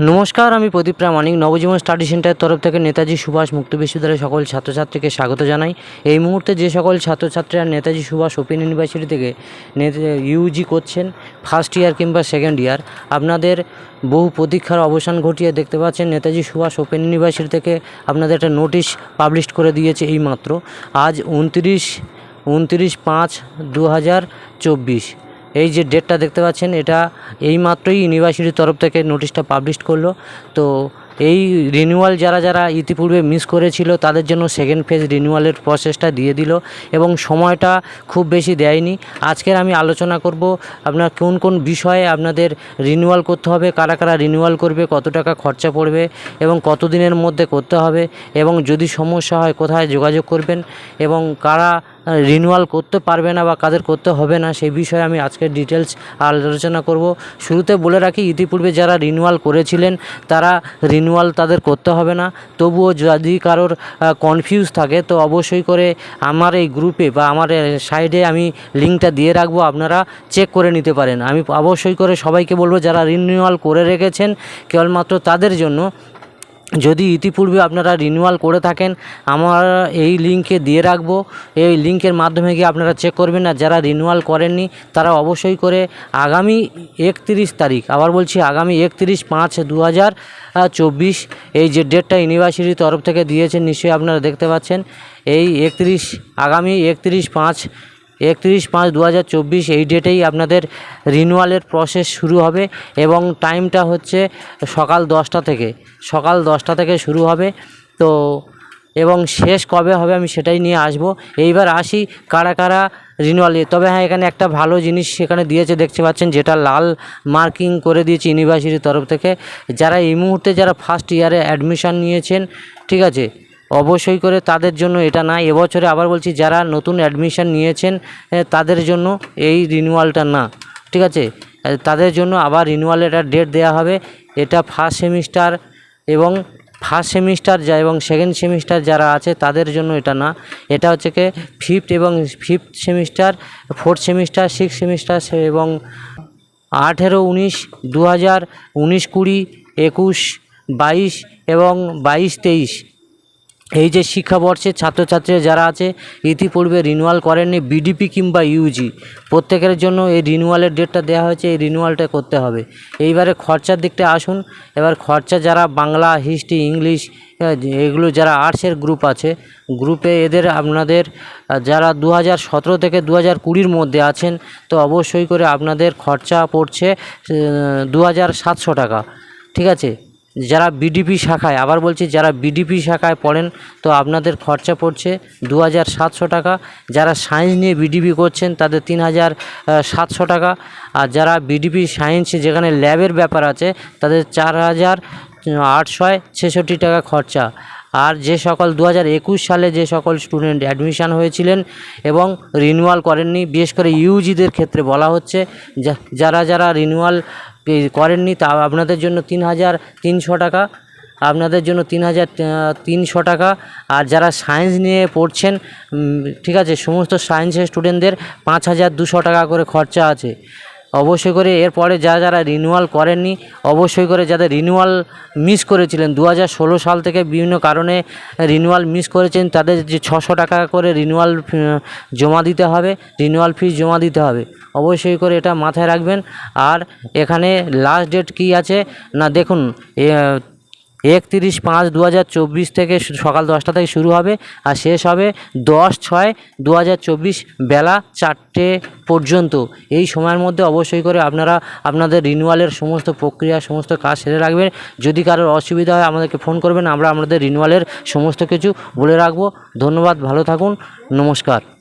নমস্কার, আমি প্রদীপ প্রামাণিক। নবজীবন স্টাডি সেন্টারের তরফ থেকে নেতাজি সুভাষ মুক্ত বিশ্ববিদ্যালয়ের সকল ছাত্রছাত্রীকে স্বাগত জানাই। এই মুহূর্তে যে সকল ছাত্রছাত্রীরা নেতাজি সুভাষ ওপেন ইউনিভার্সিটি থেকে ইউজি করছেন ফার্স্ট ইয়ার কিংবা সেকেন্ড ইয়ার আপনাদের বহু প্রতীক্ষার অবসান ঘটিয়ে দেখতে পাচ্ছেন, নেতাজি সুভাষ ওপেন ইউনিভার্সিটি থেকে আপনাদের একটা নোটিশ পাবলিশ করে দিয়েছে এই মাত্র আজ উনত্রিশ উনত্রিশ পাঁচ দু হাজার চব্বিশ। এই যে ডেটটা দেখতে পাচ্ছেন, এটা এইমাত্রই ইউনিভার্সিটির তরফ থেকে নোটিশটা পাবলিশ করল। তো এই রিনিউয়াল যারা যারা ইতিপূর্বে মিস করেছিল, তাদের জন্য সেকেন্ড ফেজ রিনিউয়ালের প্রসেসটা দিয়ে দিল এবং সময়টা খুব বেশি দেয়নি। আজকের আমি আলোচনা করব আপনার কোন কোন বিষয়ে আপনাদের রিনিউয়াল করতে হবে, কারা কারা রিনিউয়াল করবে, কত টাকা খরচা পড়বে এবং কত দিনের মধ্যে করতে হবে এবং যদি সমস্যা হয় কোথায় যোগাযোগ করবেন এবং কারা রিনিউয়াল করতে পারবে না বা কাদের করতে হবে না, সেই বিষয়ে আমি আজকের ডিটেলস আলোচনা করব। শুরুতে বলে রাখি, ইতিপূর্বে যারা রিনিউয়াল করেছিলেন, তারা রিনিউয়াল তাদের করতে হবে না। তবুও যদি কারোর কনফিউজ থাকে, তো অবশ্যই করে আমার এই গ্রুপে বা আমার সাইডে আমি লিঙ্কটা দিয়ে রাখব, আপনারা চেক করে নিতে পারেন। আমি অবশ্যই করে সবাইকে বলব, যারা রিনিউয়াল করে রেখেছেন, কেবলমাত্র তাদের জন্য যদি ইতিপূর্বে আপনারা রিনিউয়াল করে থাকেন, আমার এই লিঙ্কে দিয়ে রাখব। এই লিঙ্কের মাধ্যমে গিয়ে আপনারা চেক করবেন, আর যারা রিনিউয়াল করেননি, তারা অবশ্যই করে আগামী একত্রিশ তারিখ, আবার বলছি আগামী একত্রিশ পাঁচ দু চব্বিশ, এই যে ডেটটা ইউনিভার্সিটির তরফ থেকে দিয়েছেন, নিশ্চয়ই আপনারা দেখতে পাচ্ছেন। এই একত্রিশ, আগামী একত্রিশ পাঁচ একত্রিশ পাঁচ দু হাজার চব্বিশ এই ডেটেই আপনাদের রিনুয়ালের প্রসেস শুরু হবে এবং টাইমটা হচ্ছে সকাল দশটা থেকে। সকাল দশটা থেকে শুরু হবে। তো, এবং শেষ কবে হবে আমি সেটাই নিয়ে আসব। এইবার আসি কারা কারা রিনিউয়াল তবে হ্যাঁ এখানে একটা ভালো জিনিস সেখানে দিয়েছে, দেখতে পাচ্ছেন, যেটা লাল মার্কিং করে দিয়েছে ইউনিভার্সিটির তরফ থেকে। যারা এই মুহূর্তে যারা ফার্স্ট ইয়ারে অ্যাডমিশান নিয়েছেন, ঠিক আছে অবশ্যই করে তাদের জন্য এটা না এবছরে আবার বলছি, যারা নতুন অ্যাডমিশন নিয়েছেন তাদের জন্য এই রিনিউয়ালটা না। ঠিক আছে? তাদের জন্য আবার রিনিউয়ালের একটা ডেট দেওয়া হবে। এটা ফার্স্ট সেমিস্টার এবং ফার্স্ট সেমিস্টার যা, এবং সেকেন্ড সেমিস্টার যারা আছে, তাদের জন্য এটা না। এটা হচ্ছে কি ফিফথ এবং fifth semester fourth semester six semester এবং আঠেরো, উনিশ দু হাজার উনিশ কুড়ি, একুশ, বাইশ এবং বাইশ, তেইশ। এই যে শিক্ষাবর্ষের ছাত্রছাত্রীরা যারা আছে, ইতিপূর্বে রিনিউয়াল করেননি বিডিপি কিংবা ইউজি প্রত্যেকের জন্য এই রিনিউয়ালের ডেটটা দেওয়া হয়েছে, এই রিনিউয়ালটা করতে হবে। এইবারে খরচার দিকটা আসুন। এবার খরচা যারা বাংলা, হিস্ট্রি, ইংলিশ এগুলো যারা আর্টসের গ্রুপ আছে গ্রুপে এদের আপনাদের যারা দু হাজার সতেরো থেকে দু হাজার কুড়ির মধ্যে আছেন, তো অবশ্যই করে আপনাদের খরচা পড়ছে দু হাজার সাতশো টাকা। ঠিক আছে? যারা বিডিপি শাখায়, আবার বলছি যারা বিডিপি শাখায় পড়েন, তো আপনাদের খরচা পড়ছে দু হাজার সাতশো টাকা। যারা সায়েন্স নিয়ে বিডিপি করছেন, তাদের তিন হাজার সাতশো টাকা। আর যারা বিডিপি সায়েন্স যেখানে ল্যাবের ব্যাপার আছে, তাদের চার হাজার আটশোয় ছেষট্টি টাকা খরচা। আর যে সকল দু হাজার একুশ সালে যে সকল স্টুডেন্ট অ্যাডমিশান হয়েছিলেন এবং রিনিউয়াল করেননি, বিশেষ করে ইউজিদের ক্ষেত্রে বলা হচ্ছে যারা যারা রিনিউয়াল করেননি, তা আপনাদের জন্য তিন হাজার তিনশো টাকা, আপনাদের জন্য তিন হাজার তিনশো টাকা। আর যারা সায়েন্স নিয়ে পড়ছেন ঠিক আছে, সমস্ত সায়েন্সের স্টুডেন্টদের পাঁচ হাজার দুশো টাকা করে খরচা আছে। অবশ্যই করে এরপরে যারা যারা রিনিউয়াল করেননি, অবশ্যই করে যাদের রিনিউয়াল মিস করেছিলেন দু ষোলো সাল থেকে বিভিন্ন কারণে রিনিউয়াল মিস করেছেন, তাদের যে ছশো টাকা করে রিনিউয়াল জমা দিতে হবে রিনিউয়াল ফি জমা দিতে হবে। অবশ্যই করে এটা মাথায় রাখবেন। আর এখানে লাস্ট ডেট কী আছে? না দেখুন একতিরিশ পাঁচ দু থেকে সকাল দশটা থেকে শুরু হবে আর শেষ হবে দশ ছয় দু বেলা চারটে পর্যন্ত। এই সময়ের মধ্যে অবশ্যই করে আপনারা আপনাদের রিনিউয়ালের সমস্ত প্রক্রিয়া, সমস্ত কাজ সেরে রাখবেন। যদি কারোর অসুবিধা হয় আমাদেরকে ফোন করবেন, আমরা আমাদের রিনিউয়ালের সমস্ত কিছু বলে রাখব। ধন্যবাদ, ভালো থাকুন, নমস্কার।